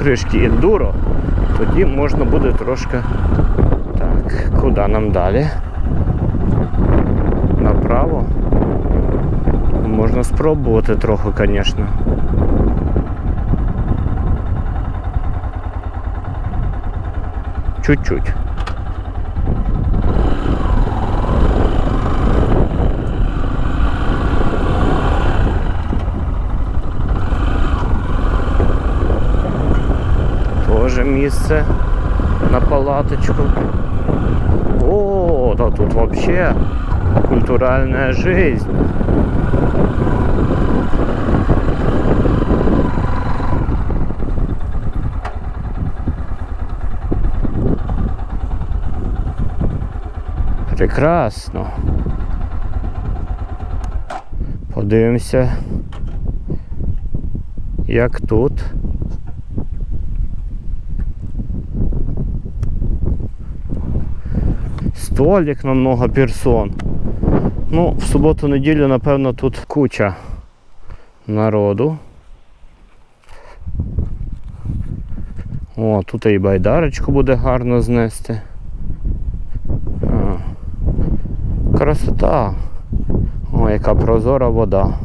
покришки ендуро, тоді можна буде трошки. Так, куди нам далі? Направо. Можна спробувати трохи, звісно. Чуть-чуть. Тоже місце на палаточку. О, да тут вообще культуральная жизнь. Прекрасно. Подивимося, як тут. Столик на много персон. Ну, в суботу-неділю, напевно, тут куча народу. О, тут і байдарочку буде гарно знести. Красота. О, яка прозора вода.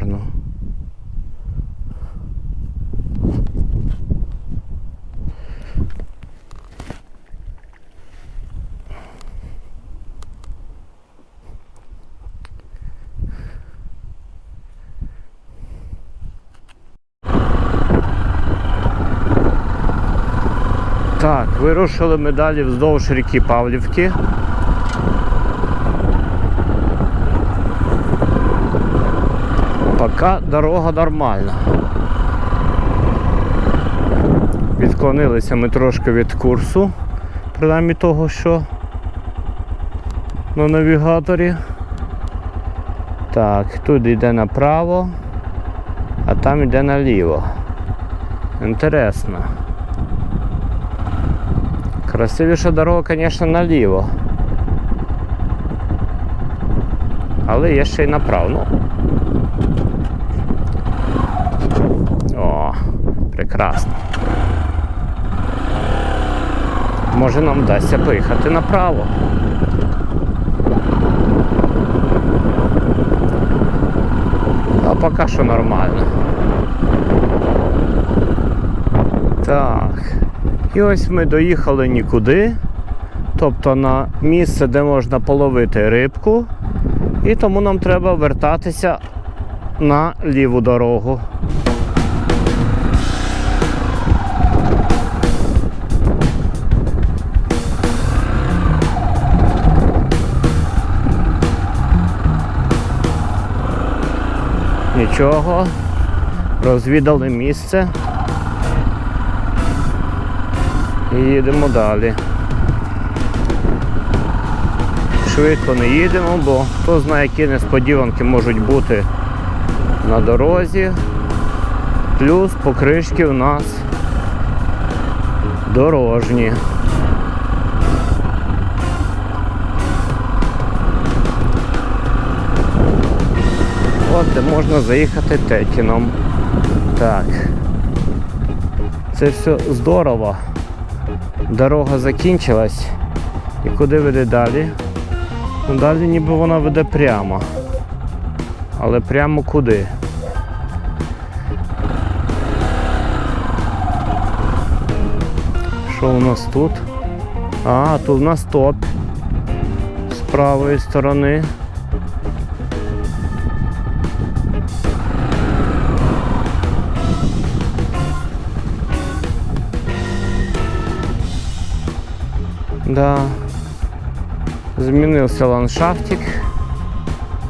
Гарно. Так, вирушили ми далі вздовж ріки Павлівки. Поки дорога нормальна. Відклонилися ми трошки від курсу, принаймні того, що на навігаторі. Так, тут йде направо, а там йде наліво. Інтересно. Красивіша дорога, звісно, наліво. Але є ще й направо. Ну. О, прекрасно. Може нам вдасться поїхати направо. А поки що нормально. Так. І ось ми доїхали нікуди. Тобто на місце, де можна половити рибку. І тому нам треба вертатися на ліву дорогу. Нічого, розвідали місце і їдемо далі. Швидко не їдемо, бо хто знає, які несподіванки можуть бути на дорозі. Плюс покришки у нас дорожні. Де можна заїхати Тетіном. Так. Це все здорово. Дорога закінчилась. І куди веде далі? Ну, далі ніби вона веде прямо. Але прямо куди? Що у нас тут? А, тут у нас топ з правої сторони. Да. Змінився ландшафтик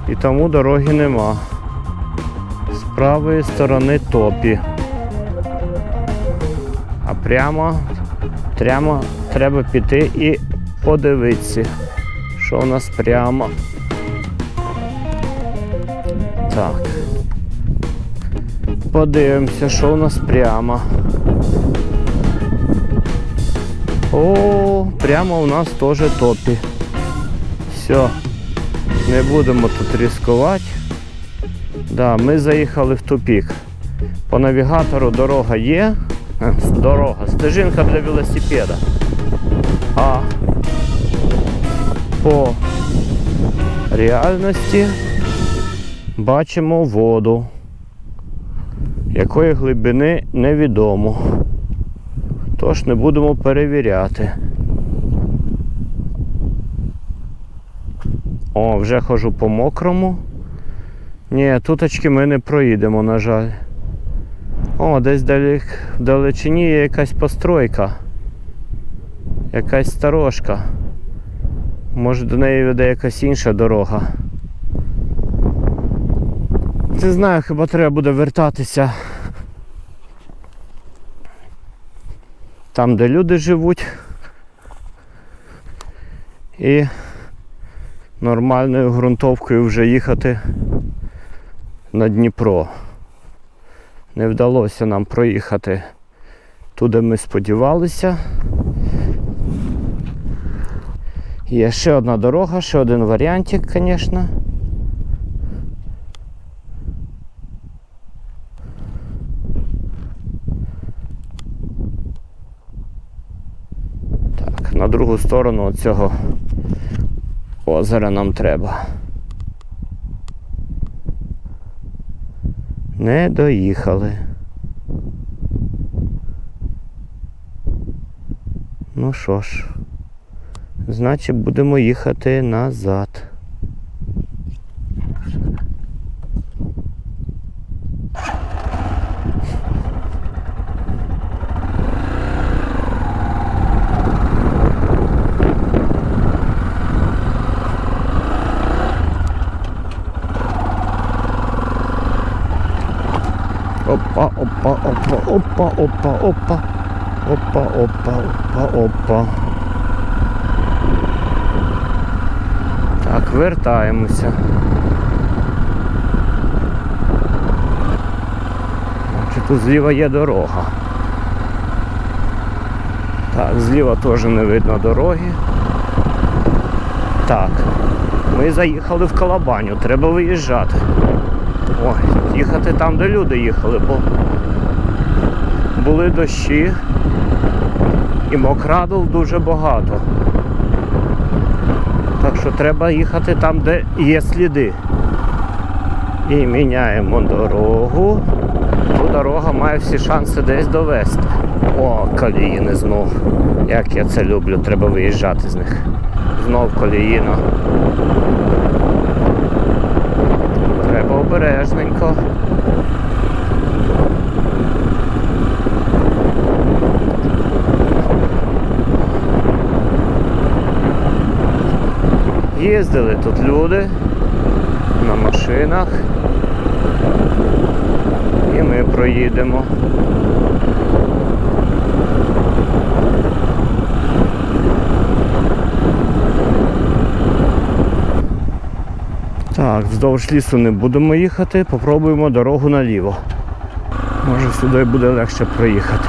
і тому дороги нема. З правої сторони топі. А прямо, прямо треба піти і подивитися, що у нас прямо. Так. Подивимося, що у нас прямо. О, прямо у нас теж топі. Все, не будемо тут ризикувати. Да, ми заїхали в тупік. По навігатору дорога є. Е, Дорога, стежинка для велосипеда. А по реальності бачимо воду. Якої глибини невідомо. Тож не будемо перевіряти. О, вже хожу по мокрому. Ні, туточки ми не проїдемо, на жаль. О, десь далі, в далечині є якась постройка. Якась сторожка. Може до неї веде якась інша дорога. Не знаю, хіба треба буде вертатися там, де люди живуть. І нормальною ґрунтовкою вже їхати на Дніпро. Не вдалося нам проїхати туди ми сподівалися. Є ще одна дорога, ще один варіантик, звісно. На другу сторону цього озера нам треба. Не доїхали. Ну що ж, значить будемо їхати назад. Опа, опа, опа, опа, опа, опа. Опа, опа, опа. Так, вертаємося. Значить, тут зліва є дорога. Так, зліва теж не видно дороги. Так, ми заїхали в Калабаню, треба виїжджати. Ой, їхати там, де люди їхали, бо були дощі і мокрадл дуже багато. Так що треба їхати там, де є сліди. І міняємо дорогу. Ту дорога має всі шанси десь довести. О, коліїни знов. Як я це люблю, треба виїжджати з них. Знов коліїна. Треба обережненько. Їздили тут люди на машинах. І ми проїдемо. Так, вздовж лісу не будемо їхати, попробуємо дорогу наліво. Може сюди буде легше проїхати.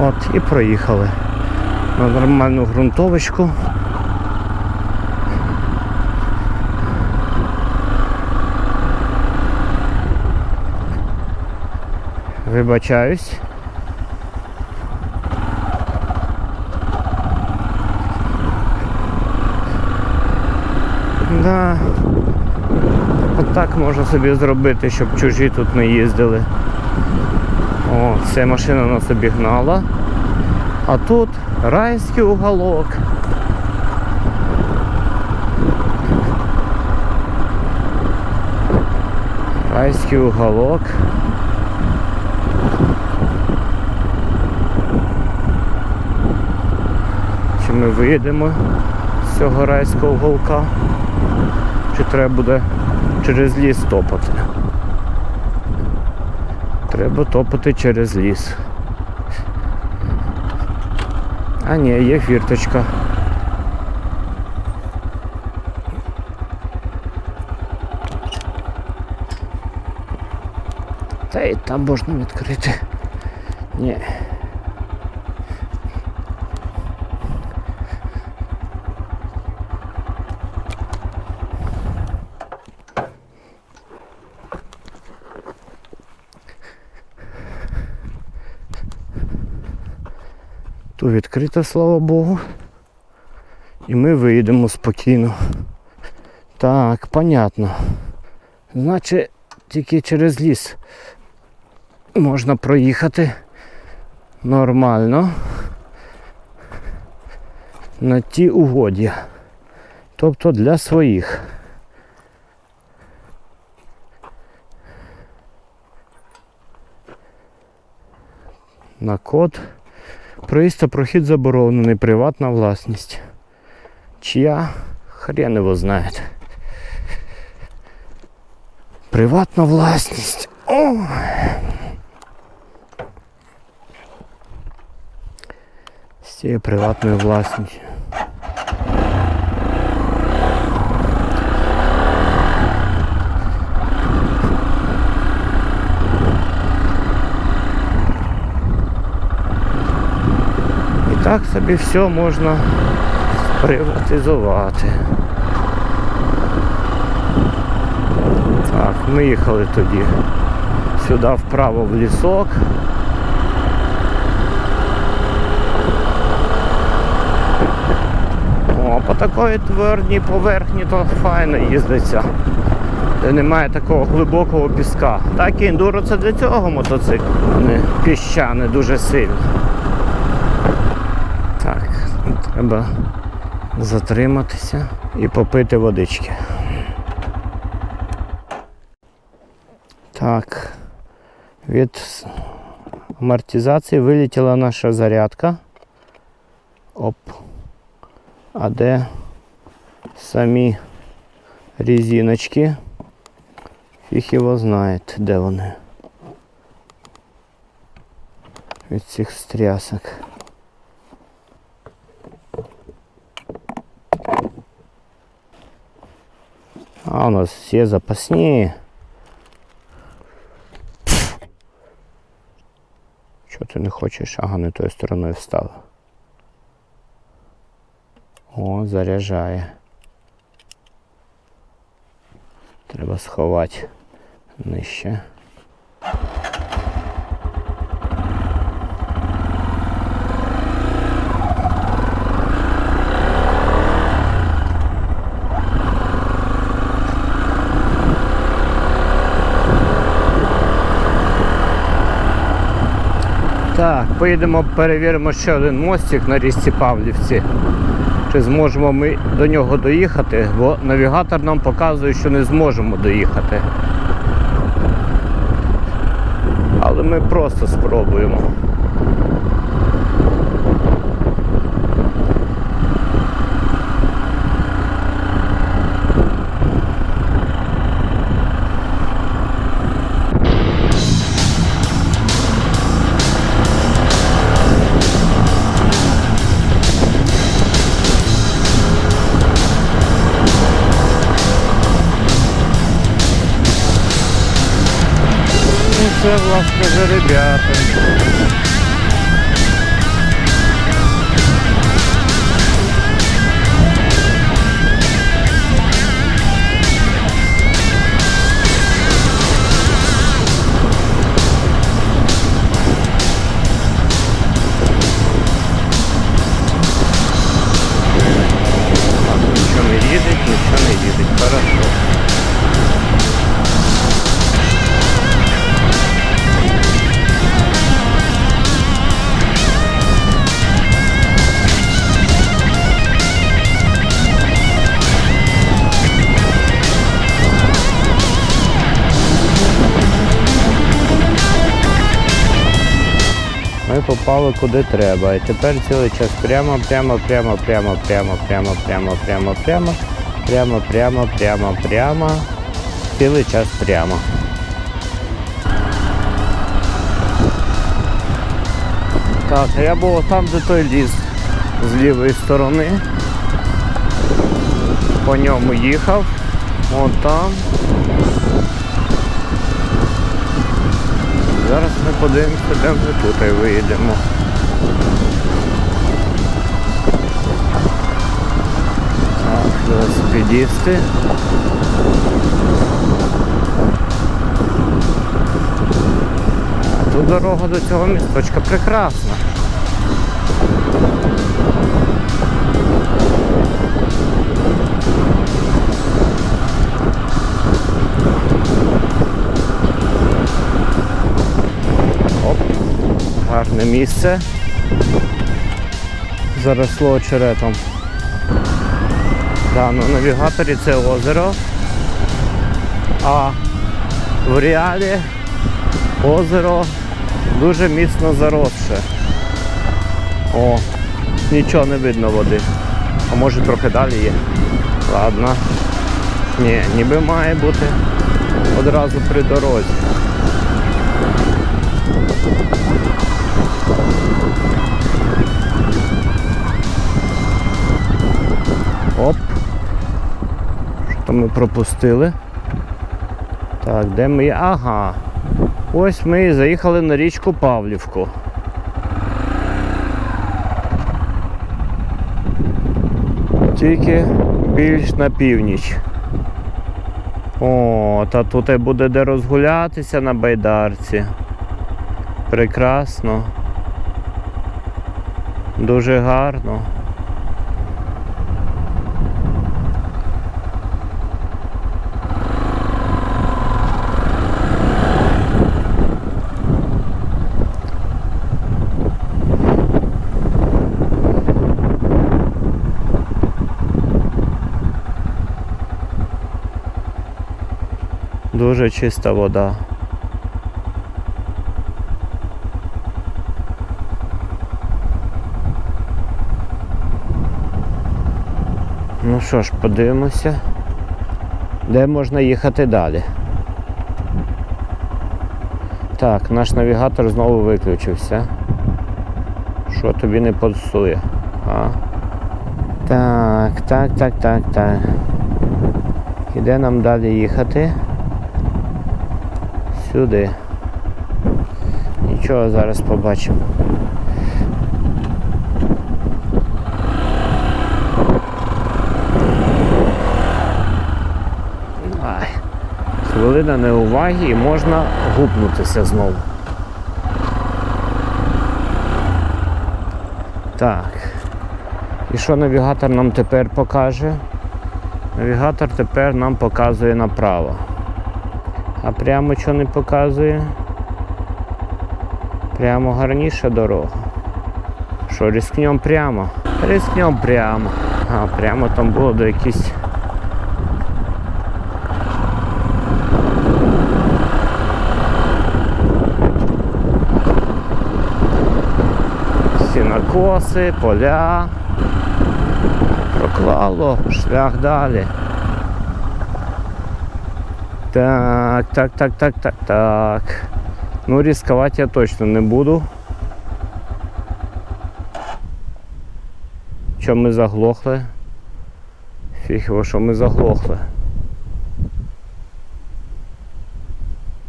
От і проїхали на нормальну ґрунтовочку. Вибачаюсь. Да. Отак можна собі зробити, щоб чужі тут не їздили. О, це машина нас обігнала. А тут райський уголок. Райський уголок. ми вийдемо з цього райського голка, чи треба буде через ліс топати. Треба топати через ліс. А ні, є фірточка. Та й там можна відкрити. Ні. Тут відкрита, слава Богу. І ми вийдемо спокійно. Так, понятно. Значить, тільки через ліс можна проїхати нормально на ті угодя. Тобто для своїх. На код. Проїзд та прохід заборонений, приватна власність. Чия? Хрен його знає. Приватна власність. О! З цією приватною власністю. Так собі все можна приватизувати. Так, ми їхали тоді сюди вправо в лісок. О, по такої твердій поверхні то файно їздиться. Де немає такого глибокого піска. Так і ендуро це для цього мотоцикл. Не піщане дуже сильно. Так, треба затриматися і попити водички. Так, від амортизації вилетіла наша зарядка. Оп. А де самі резиночки? Фіг його знає, де вони. Від цих стрясок. А у нас все запасні. Чого ти не хочеш? Ага, не тою стороною встав. О, заряджає. Треба сховати нижче. Так, поїдемо перевіримо ще один мостик на річці Павлівці. Чи зможемо ми до нього доїхати, бо навігатор нам показує, що не зможемо доїхати. Але ми просто спробуємо. Це, власне, за Ми попали куди треба. І тепер цілий час прямо, прямо, прямо, прямо, прямо, прямо, прямо, прямо, прямо, прямо, прямо, прямо, прямо. Цілий час прямо. Так, я був там, де той ліс з лівої сторони. По ньому їхав. Вон там. Зараз ми подивимося, де ми тут і виїдемо. Велосипедісти. Тут дорога до цього місточка прекрасна. Гарне місце. Заросло очеретом. Да, на навігаторі це озеро. А в реалі озеро дуже міцно заросше. О, нічого не видно води. А може трохи далі є. Ладно. Ні, ніби має бути одразу при дорозі. Оп. Що ми пропустили? Так, де ми є? Ага. Ось ми і заїхали на річку Павлівку. Тільки більш на північ. О, та тут буде де розгулятися на байдарці. Прекрасно. Дуже гарно. Дуже чиста вода. Ну що ж, подивимося, де можна їхати далі. Так, наш навігатор знову виключився. Що тобі не подсує? А? Так, так, так, так, так. І де нам далі їхати? Сюди. Нічого, зараз побачимо. Хвилина неуваги і можна гупнутися знову. Так. І що навігатор нам тепер покаже? Навігатор тепер нам показує направо. А прямо що не показує? Прямо гарніша дорога. Що, рискнем прямо? Рискнем прямо. А, прямо там було до якісь. Сінокоси, поля. Проклало, шлях далі. Так, так, так, так, так, так. Ну, рисковать я точно не буду. Що ми заглохли? Фіг його, що ми заглохли.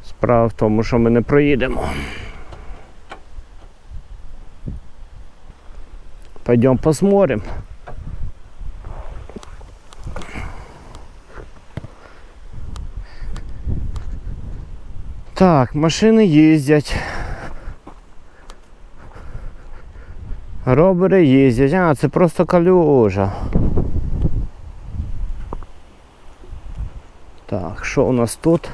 Справа в тому, що ми не проїдемо. Пойдем посмотрим. Так, машини їздять. Робери їздять. А, це просто калюжа. Так, що у нас тут?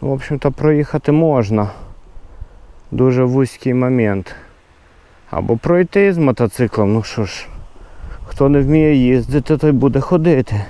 В общем-то, проїхати можна. Дуже вузький момент. Або пройти з мотоциклом, ну що ж, хто не вміє їздити, той буде ходити.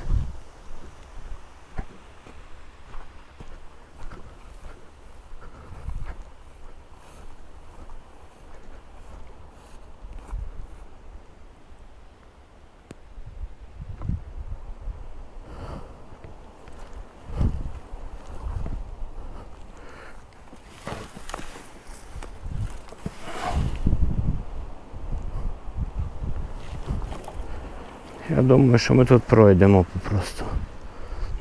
думаю, що ми тут пройдемо попросту.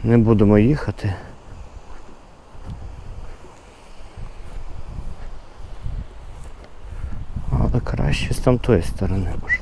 Не будемо їхати. Але краще з тамтої сторони може.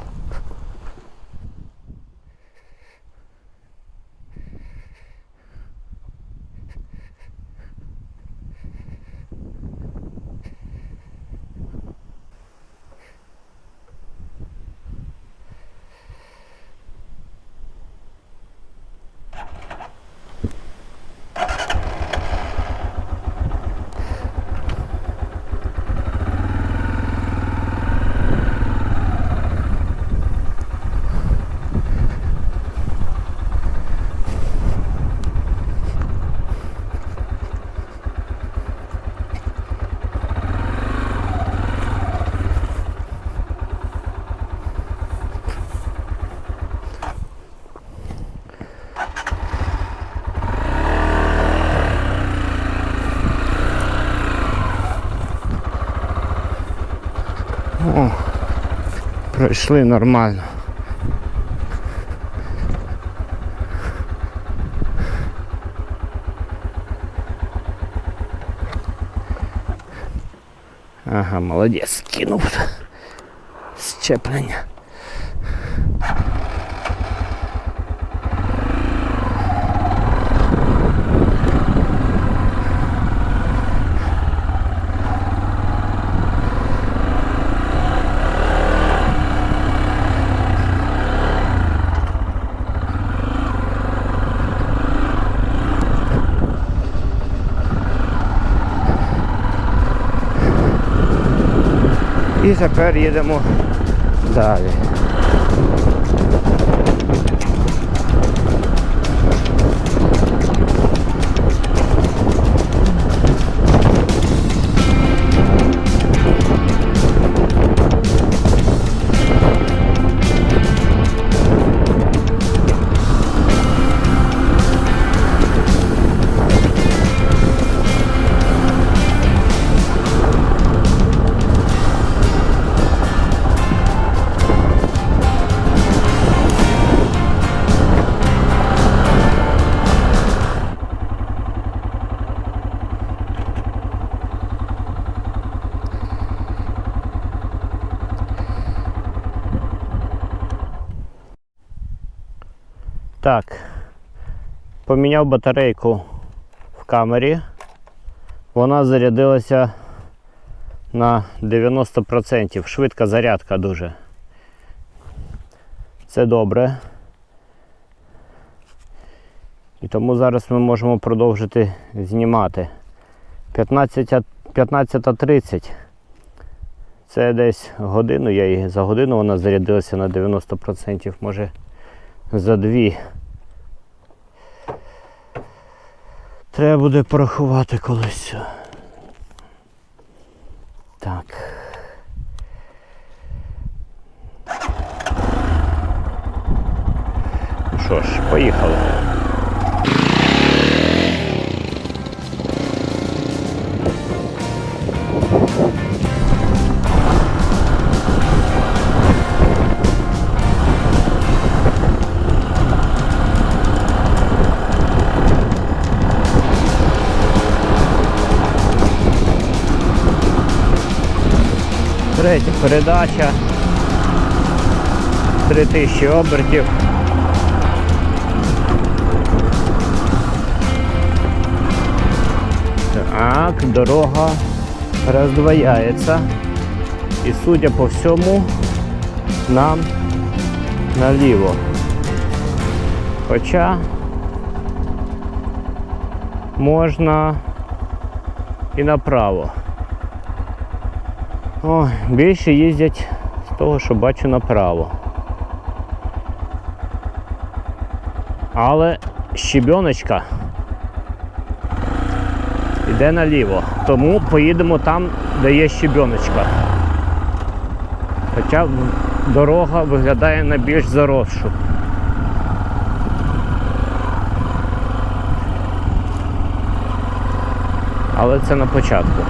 О, пройшли нормально. Ага, молодець, скинув щеплення. І тепер їдемо далі. Поміняв батарейку в камері. Вона зарядилася на 90%. Швидка зарядка дуже. Це добре. І тому зараз ми можемо продовжити знімати. 15.30. 15 це десь годину, я її за годину вона зарядилася на 90%, може за дві. Треба буде порахувати колись. Так. Ну що ж, поїхали. Третя передача. 3000 обертів. Так, дорога роздвояється. І судя по всьому, нам наліво. Хоча можна і направо. О, більше їздять з того, що бачу направо. Але щебіночка йде наліво. Тому поїдемо там, де є щебіночка. Хоча дорога виглядає на більш заросшу. Але це на початку.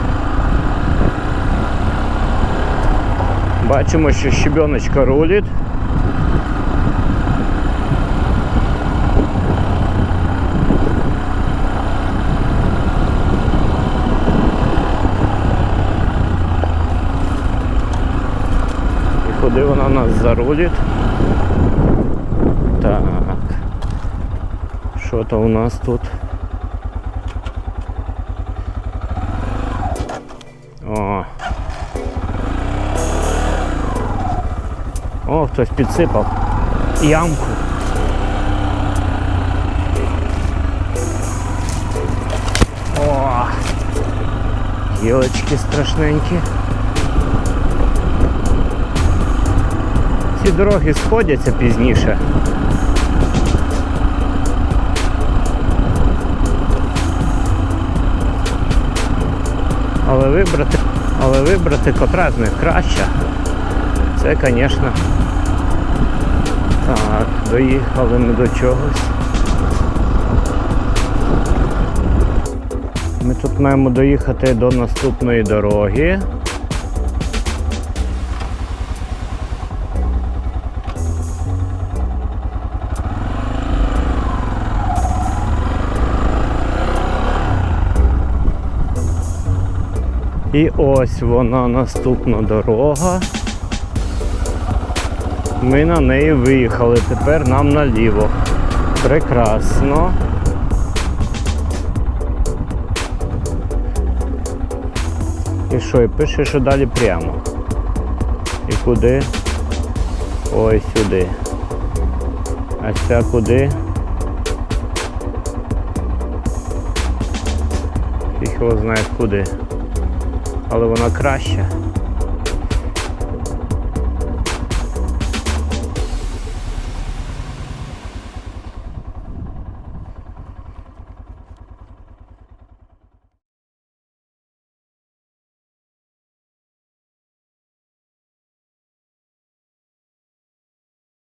Бачимо, що щебеночка рулить. нас зарулить. Так. Що то у нас тут? Хтось підсипав ямку. О! Гілочки страшненькі. Ці дороги сходяться пізніше. Але вибрати, але вибрати котра з них краща. Це, звісно. Так, доїхали ми до чогось. Ми тут маємо доїхати до наступної дороги. І ось вона наступна дорога. Ми на неї виїхали. Тепер нам наліво. Прекрасно. І що, і пише, що далі прямо. І куди? Ой, сюди. А ця куди? Фіг знає куди. Але вона краща.